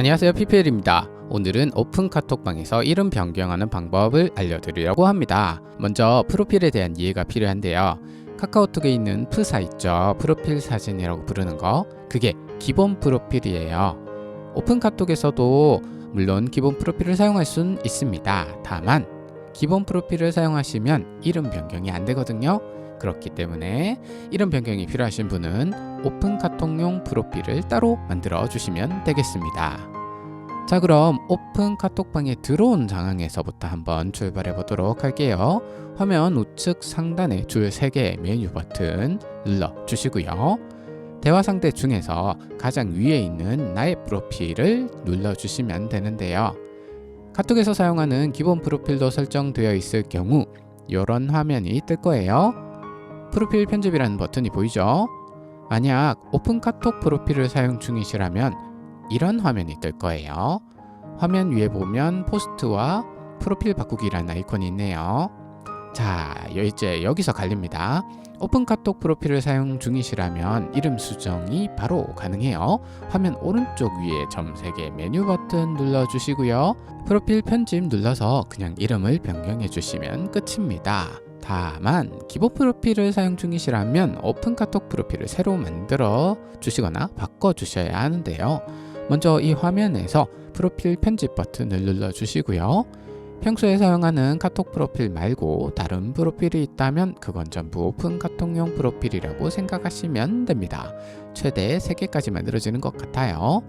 안녕하세요 PPL입니다. 오늘은 오픈 카톡방에서 이름 변경하는 방법을 알려드리려고 합니다. 먼저 프로필에 대한 이해가 필요한데요. 카카오톡에 있는 프사 있죠. 프로필 사진이라고 부르는 거. 그게 기본 프로필이에요. 오픈 카톡에서도 물론 기본 프로필을 사용할 수는 있습니다. 다만 기본 프로필을 사용하시면 이름 변경이 안 되거든요. 그렇기 때문에 이름 변경이 필요하신 분은 오픈 카톡용 프로필을 따로 만들어 주시면 되겠습니다. 자, 그럼 오픈 카톡방에 들어온 상황에서부터 한번 출발해 보도록 할게요. 화면 우측 상단에 줄 3개의 메뉴 버튼 눌러 주시고요. 대화 상대 중에서 가장 위에 있는 나의 프로필을 눌러 주시면 되는데요. 카톡에서 사용하는 기본 프로필도 설정되어 있을 경우 이런 화면이 뜰 거예요. 프로필 편집이라는 버튼이 보이죠? 만약 오픈 카톡 프로필을 사용 중이시라면 이런 화면이 뜰 거예요. 화면 위에 보면 포스트와 프로필 바꾸기라는 아이콘이 있네요. 자, 여- 이제 여기서 갈립니다. 오픈 카톡 프로필을 사용 중이시라면 이름 수정이 바로 가능해요. 화면 오른쪽 위에 점 3개 메뉴 버튼 눌러주시고요. 프로필 편집 눌러서 그냥 이름을 변경해 주시면 끝입니다. 다만 기본 프로필을 사용 중이시라면 오픈 카톡 프로필을 새로 만들어 주시거나 바꿔 주셔야 하는데요. 먼저 이 화면에서 프로필 편집 버튼을 눌러 주시고요. 평소에 사용하는 카톡 프로필 말고 다른 프로필이 있다면 그건 전부 오픈 카톡용 프로필이라고 생각하시면 됩니다. 최대 3개까지 만들어지는 것 같아요.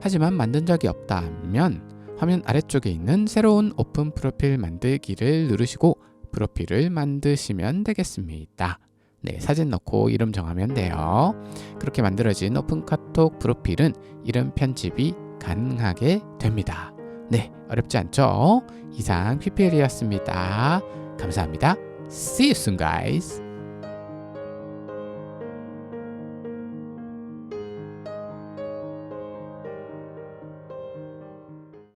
하지만 만든 적이 없다면 화면 아래쪽에 있는 새로운 오픈 프로필 만들기를 누르시고 프로필을 만드시면 되겠습니다. 네, 사진 넣고 이름 정하면 돼요. 그렇게 만들어진 오픈 카톡 프로필은 이름 편집이 가능하게 됩니다. 네, 어렵지 않죠? 이상 PPL이었습니다. 감사합니다. See you soon, guys.